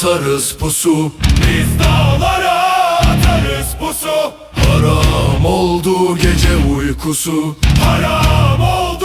atarız pusu Biz dağlara atarız pusu Haram oldu gece uykusu. Haram oldu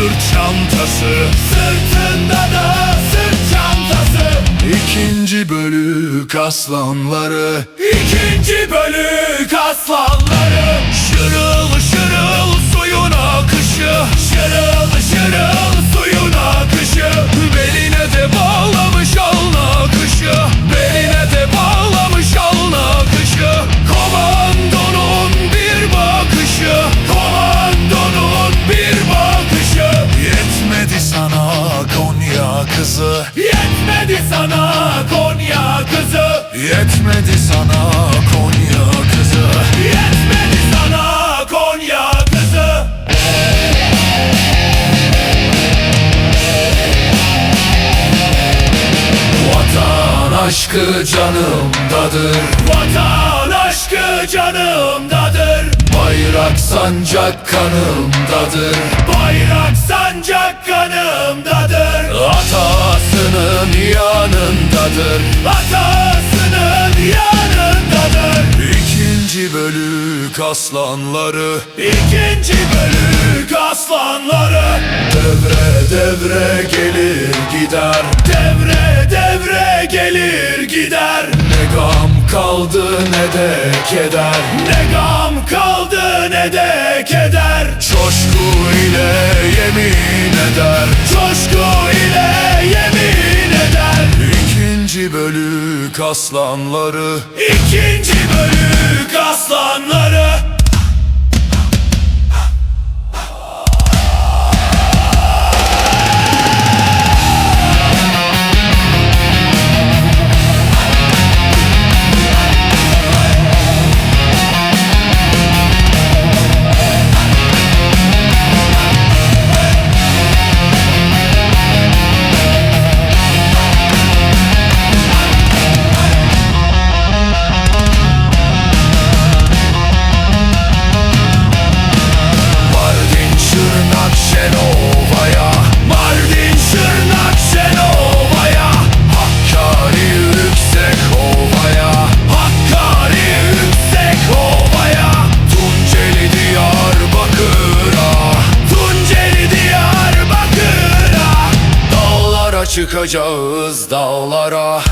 sırt çantası. Sırtında da sırt çantası. İkinci bölük aslanları. İkinci bölük aslanları. Şırıl şırıl suyun akışı. Şırıl şırıl Yetmedi sana Konya kızı. Yetmedi sana Konya kızı. Vatan aşkı canımdadır. Vatan aşkı canımdadır. Bayrak sancak kanımdadır. Bayrak sancak kanımdadır. Atasının yanındadır. Atasının aslanları. İkinci bölük aslanları. Devre devre gelir gider. Devre devre gelir gider. Ne gam kaldı ne de keder. Ne gam kaldı ne de keder. Coşku ile yemin eder. Coşku ile yemin eder. İkinci bölük aslanları. İkinci bölük aslanları çıkacağız dağlara